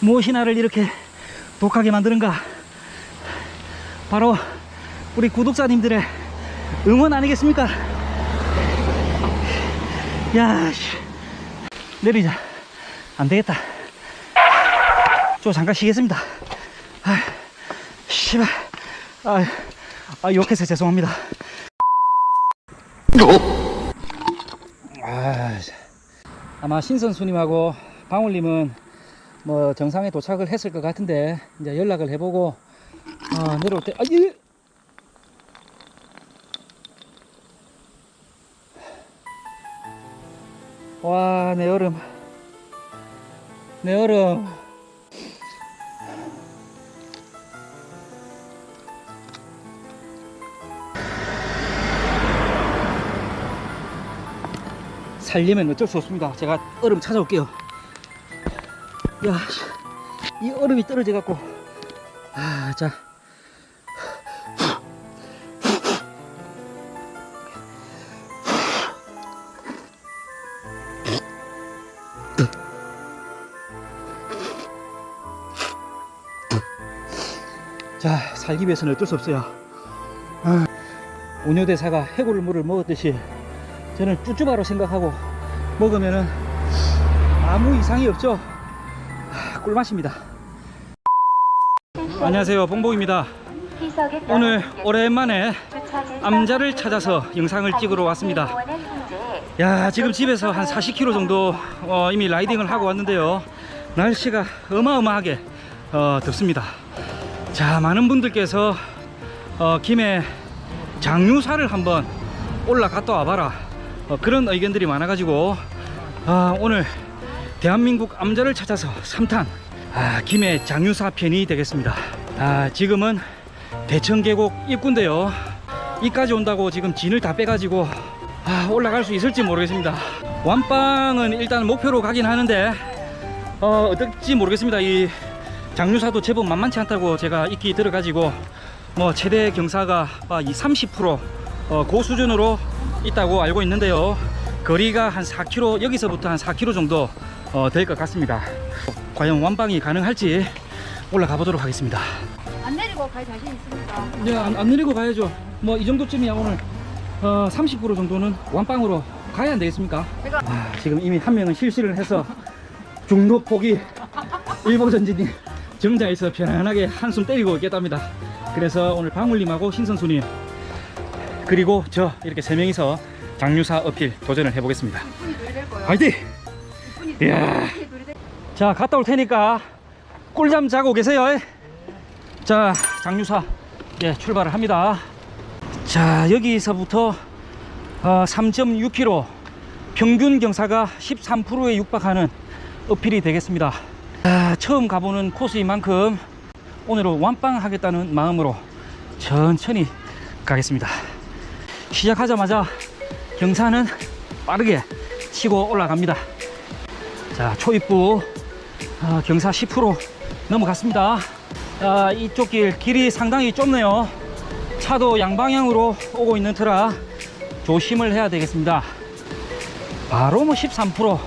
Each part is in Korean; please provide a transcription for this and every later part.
무엇이 나를 이렇게 독하게 만드는가? 바로 우리 구독자님들의 응원 아니겠습니까? 야, 씨. 내리자. 안 되겠다. 저 잠깐 쉬겠습니다. 아, 씨발. 아, 아, 욕해서 죄송합니다. 아, 아마 신선수님하고 방울님은 뭐 정상에 도착을 했을 것 같은데 이제 연락을 해보고 어, 내려올 때 아, 예. 와, 내 얼음. 살려면 어쩔 수 없습니다. 제가 얼음 찾아올게요. 야, 씨, 이 얼음이 떨어져 갖고, 아, 자. 자, 살기 위해서는 어쩔 수 없어요. 아, 오녀대사가 해골물을 먹었듯이 저는 쭈쭈바로 생각하고 먹으면은 아무 이상이 없죠. 아, 꿀맛입니다. 안녕하세요, 봉봉입니다. 오늘 오랜만에 암자를 찾아서 영상을 찍으러 왔습니다. 야, 지금 집에서 한 40km 정도 어, 이미 라이딩을 하고 왔는데요. 날씨가 어마어마하게 어, 덥습니다. 자, 많은 분들께서 어, 김해 장유사를 한번 올라갔다 와봐라. 어, 그런 의견들이 많아가지고 아, 오늘 대한민국 암자를 찾아서 3탄 아, 김해 장유사 편이 되겠습니다. 아, 지금은 대천계곡 입구인데요. 이까지 온다고 지금 진을 다 빼가지고 아, 올라갈 수 있을지 모르겠습니다. 완빵은 일단 목표로 가긴 하는데 어, 어떨지 모르겠습니다. 이 장유사도 제법 만만치 않다고 제가 익히 들어가지고 뭐 최대 경사가 아, 이30% 어, 그 수준으로 있다고 알고 있는데요. 거리가 한 4km 여기서부터 한 4km 정도 어, 될 것 같습니다. 과연 완방이 가능할지 올라가 보도록 하겠습니다. 안 내리고 갈 자신 있습니까? 네, 안, 안 내리고 가야죠. 뭐 이 정도쯤이야 오늘 어, 30% 정도는 완빵으로 가야 안 되겠습니까? 제가 아, 지금 이미 한 명은 실시를 해서 중도 포기 일본 전진이 정자에서 편안하게 한숨 때리고 있겠답니다. 그래서 오늘 방울님하고 신선수님 그리고 저 이렇게 세 명이서 장유사 어필 도전을 해보겠습니다. 화이팅! 이야. 자 갔다 올 테니까 꿀잠 자고 계세요. 자 장유사. 예 출발을 합니다. 자 여기서부터 어, 3.6km 평균 경사가 13%에 육박하는 어필이 되겠습니다. 자, 처음 가보는 코스인 만큼 오늘은 완빵 하겠다는 마음으로 천천히 가겠습니다. 시작하자마자 경사는 빠르게 치고 올라갑니다 자 초입구 아, 경사 10% 넘어갔습니다. 아, 이쪽 길 길이 상당히 좁네요. 차도 양방향으로 오고 있는 터라 조심을 해야 되겠습니다. 바로 뭐 13%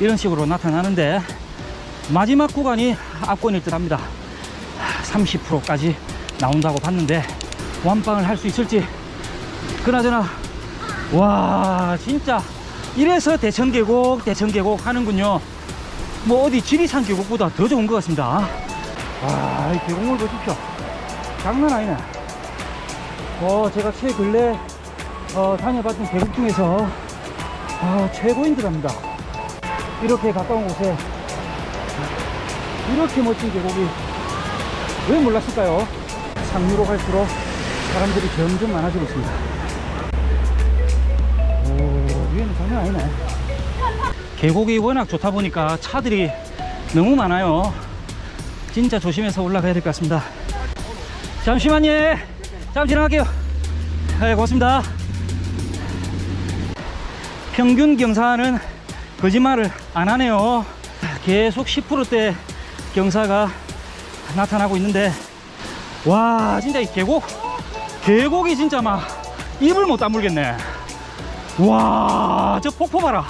이런 식으로 나타나는데 마지막 구간이 압권일 듯 합니다. 30%까지 나온다고 봤는데 완빵을 할 수 있을지 그나저나 와 진짜 이래서 대천 계곡 대천 계곡 하는군요. 뭐 어디 지리산 계곡보다 더 좋은 것 같습니다. 와, 이 계곡물 보십시오. 장난 아니네. 어, 제가 최근래 어, 다녀봤던 계곡 중에서 아, 최고인 듯 합니다. 이렇게 가까운 곳에 이렇게 멋진 계곡이 왜 몰랐을까요? 상류로 갈수록 사람들이 점점 많아지고 있습니다. 아니네. 계곡이 워낙 좋다 보니까 차들이 너무 많아요. 진짜 조심해서 올라가야 될 것 같습니다. 잠시만요. 잠시 지나갈게요. 네, 고맙습니다. 평균 경사는 거짓말을 안 하네요. 계속 10%대 경사가 나타나고 있는데, 와, 진짜 이 계곡, 계곡이 진짜 막 입을 못 다물겠네. 와, 저 폭포 봐라.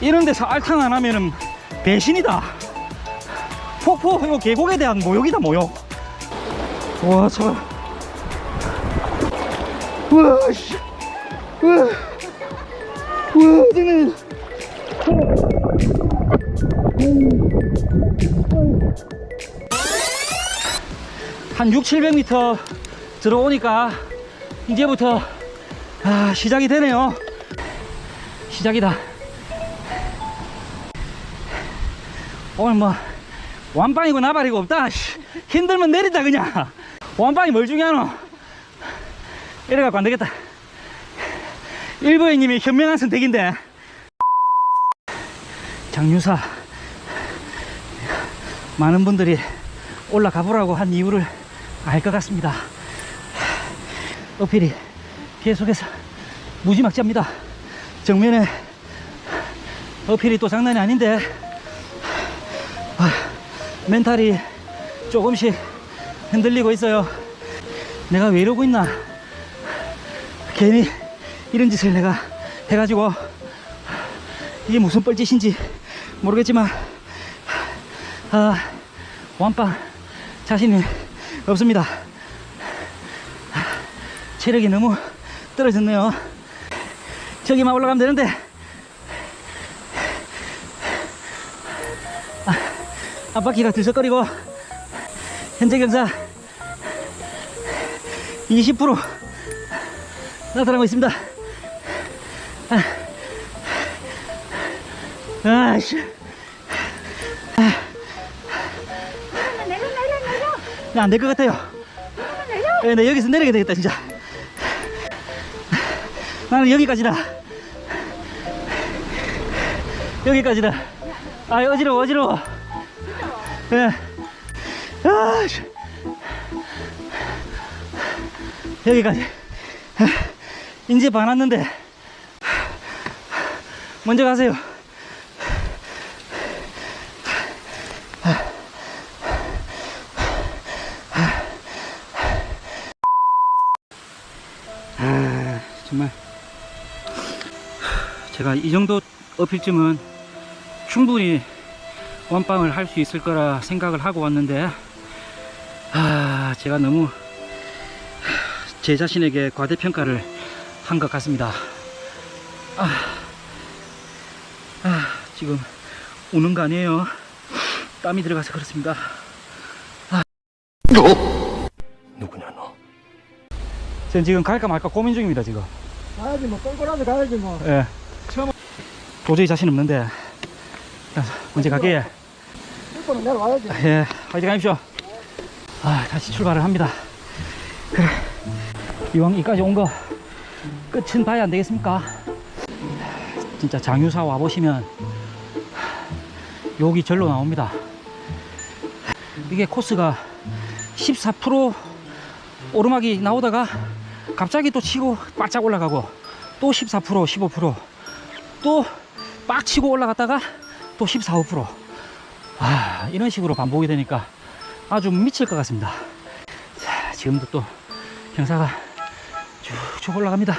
이런 데서 알탕 안 하면은 배신이다. 폭포 이거 계곡에 대한 모욕이다 모욕. 와 잠깐 우와 씨. 우와. 우와 장난 한 6, 700m 들어오니까 이제부터 아, 시작이 되네요. 시작이다. 오늘 뭐 완빵이고 나발이고 없다. 씨. 힘들면 내린다 그냥. 완빵이 뭘 중요하노? 이래갖고 안 되겠다. 일부 형님이 현명한 선택인데 장유사 많은 분들이 올라가 보라고 한 이유를 알 것 같습니다. 어필이 계속해서 무지막지합니다. 정면에 어필이 또 장난이 아닌데 아, 멘탈이 조금씩 흔들리고 있어요. 내가 왜 이러고 있나? 괜히 이런 짓을 내가 해가지고 이게 무슨 뻘짓인지 모르겠지만 아 완빵 자신이 없습니다. 체력이 너무 떨어졌네요. 저기만 올라가면 되는데. 아, 앞바퀴가 들썩거리고, 현재 경사 20% 나타나고 있습니다. 아, 아씨. 내려 내려 내려. 안될 것 같아요. 예, 네, 여기서 내려야 되겠다, 진짜. 나는 여기까지다. 여기까지다. 아, 어지러워, 어지러워. 예. 아, 씨. 여기까지. 이제 반 왔는데. 먼저 가세요. 아, 정말. 제가 이 정도 어필쯤은 충분히 원빵을 할 수 있을 거라 생각을 하고 왔는데, 아, 제가 너무 제 자신에게 과대평가를 한 것 같습니다. 아, 아, 지금 우는 거 아니에요. 땀이 들어가서 그렇습니다. 누구냐 너? 저는 지금 갈까 말까 고민 중입니다, 지금. 가야지 뭐 뻔뻔하게 가야지 뭐. 예. 도저히 자신 없는데. 자, 먼저 가게. 내려와야지. 예, 화이팅 하십시오. 아, 다시 출발을 합니다. 그래. 이왕 이까지 온 거 끝은 봐야 안 되겠습니까? 진짜 장유사 와보시면 여기 절로 나옵니다. 이게 코스가 14% 오르막이 나오다가 갑자기 또 치고 바짝 올라가고 또 14% 15%또 빡 치고 올라갔다가 또 14, 5% 아, 이런 식으로 반복이 되니까 아주 미칠 것 같습니다. 자, 지금도 또 경사가 쭉쭉 올라갑니다.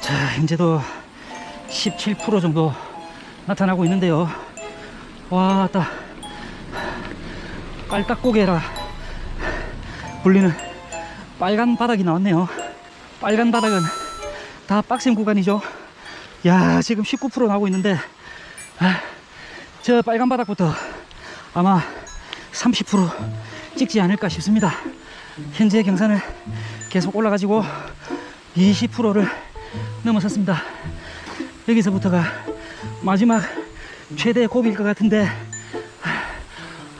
자, 현재도 17% 정도 나타나고 있는데요. 와, 따 깔딱고개라 불리는 빨간 바닥이 나왔네요. 빨간 바닥은 다 빡센 구간이죠. 야, 지금 19% 나오고 있는데, 아, 저 빨간 바닥부터 아마 30% 찍지 않을까 싶습니다. 현재 경사는 계속 올라가지고 20%를 넘어섰습니다. 여기서부터가 마지막 최대 고비일 것 같은데,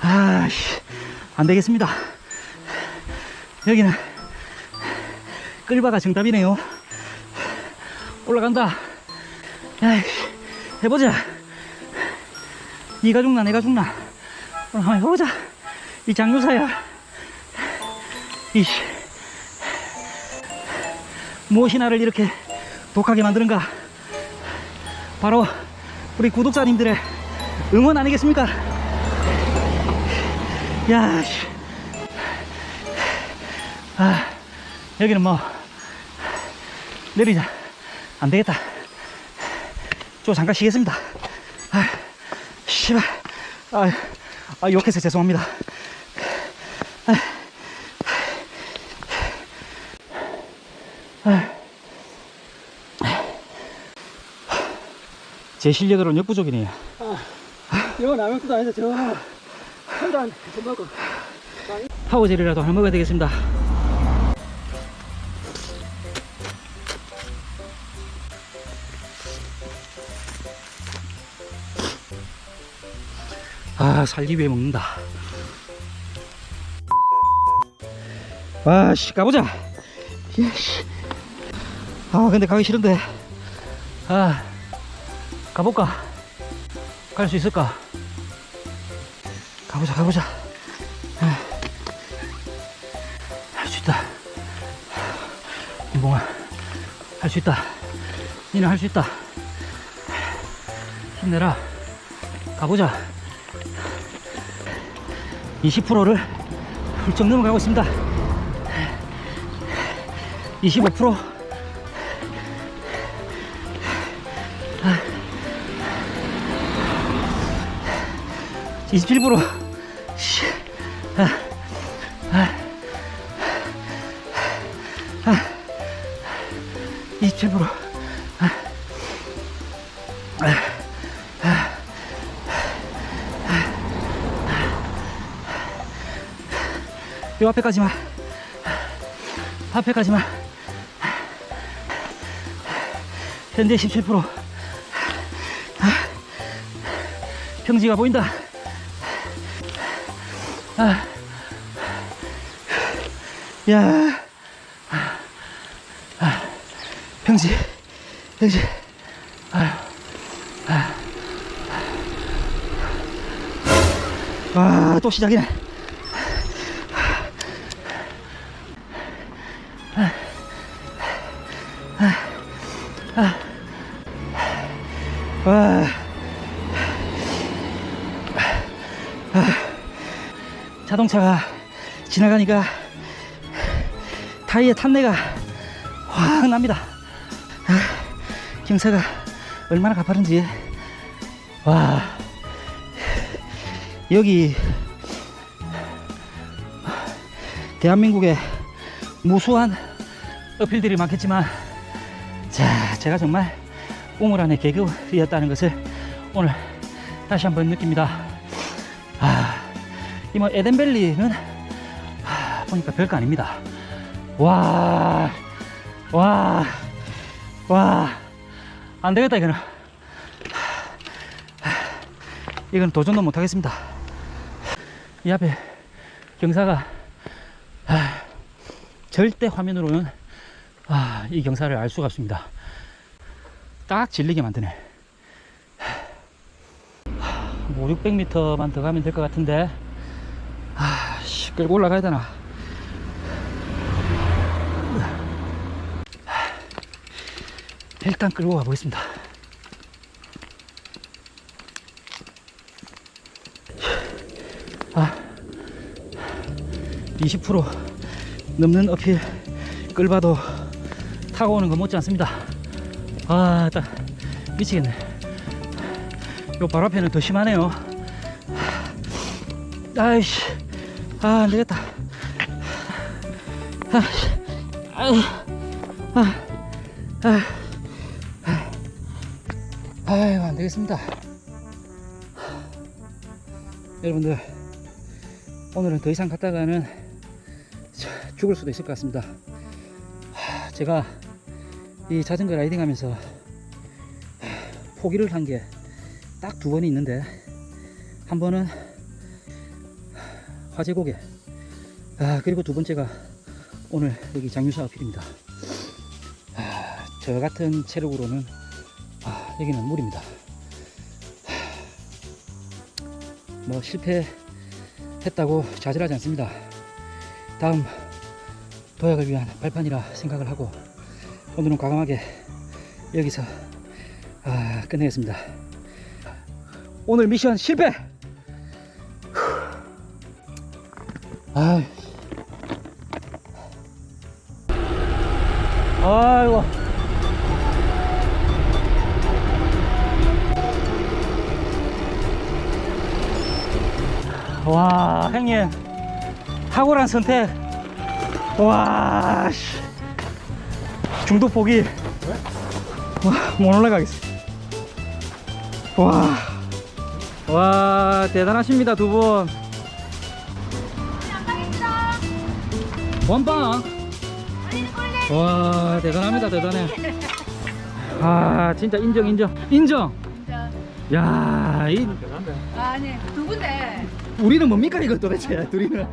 아, 씨, 안 되겠습니다. 여기는 끌바가 정답이네요. 올라간다. 해보자. 니가 죽나 내가 죽나. 오늘 한번 해보자. 이 장유사야. 이씨. 무엇이 나를 이렇게 독하게 만드는가? 바로 우리 구독자님들의 응원 아니겠습니까? 야 씨. 아, 여기는 뭐 내리자. 안 되겠다 좀 잠깐 쉬겠습니다 아, 씨발 아, 아 욕해서 죄송합니다. 제 실력으로는 역부족이네요. 이거 라면도 아닌데 저 한잔 좀 먹고 파워젤이라도 하나 먹어야 되겠습니다. 아, 살기 위해 먹는다. 와, 씨, 가보자. 씨. 아, 근데 가기 싫은데. 아, 가볼까? 갈 수 있을까? 가보자, 가보자. 할수 있다. 이봉아, 할 수 있다. 니는 할 수 있다. 힘내라. 가보자. 20%를 훌쩍 넘어가고 있습니다. 25%. 아. 27%. 씨. 아. 아. 27%. 요 앞에까지만. 앞에까지만. 현재 17%. 평지가 보인다. 아. 야. 평지, 평지. 와, 또 시작이네. 와. 자동차가 지나가니까 타이어 탄내가 확 납니다. 아, 경사가 얼마나 가파른지. 와. 여기 대한민국에 무수한 어필들이 많겠지만 자, 제가 정말 우물 안에 개그이었다는 것을 오늘 다시 한번 느낍니다. 아, 이뭐 에덴밸리는 아, 보니까 별거 아닙니다. 와, 와, 와, 안 되겠다 이거는. 이건 도전도 못 하겠습니다. 이 앞에 경사가 아, 절대 화면으로는 아, 이 경사를 알 수가 없습니다. 딱 질리게 만드네. 5, 600m만 더 가면 될 것 같은데, 아, 씨, 끌고 올라가야 되나? 일단 끌고 가보겠습니다. 아, 20% 넘는 어필 끌봐도 타고 오는 거 못지 않습니다. 아, 딱 미치겠네. 요 바로 앞에는 더 심하네요. 아이씨, 아, 안 되겠다. 아이씨, 아유, 아, 아, 아유, 안 되겠습니다. 여러분들, 오늘은 더 이상 갔다가는 죽을 수도 있을 것 같습니다. 하, 제가 이 자전거 라이딩 하면서 포기를 한 게 딱 두 번이 있는데 한 번은 화재고개. 아 그리고 두 번째가 오늘 여기 장유사 어필입니다. 아, 저 같은 체력으로는 아, 여기는 물입니다. 하, 뭐 실패했다고 좌절하지 않습니다. 다음 도약을 위한 발판이라 생각을 하고 오늘은 과감하게 여기서 아, 끝내겠습니다. 오늘 미션 실패. 아, 아이고. 와, 형님. 탁월한 선택. 와, 씨. 중도 포기. 와, 못 올라가겠어. 와. 와, 대단하십니다, 두 분. 원빵. 와, 대단합니다, 대단해. 아, 진짜 인정, 인정. 인정. 야, 이 아니 누군데? 우리는 뭡니까 이거 도대체 둘이는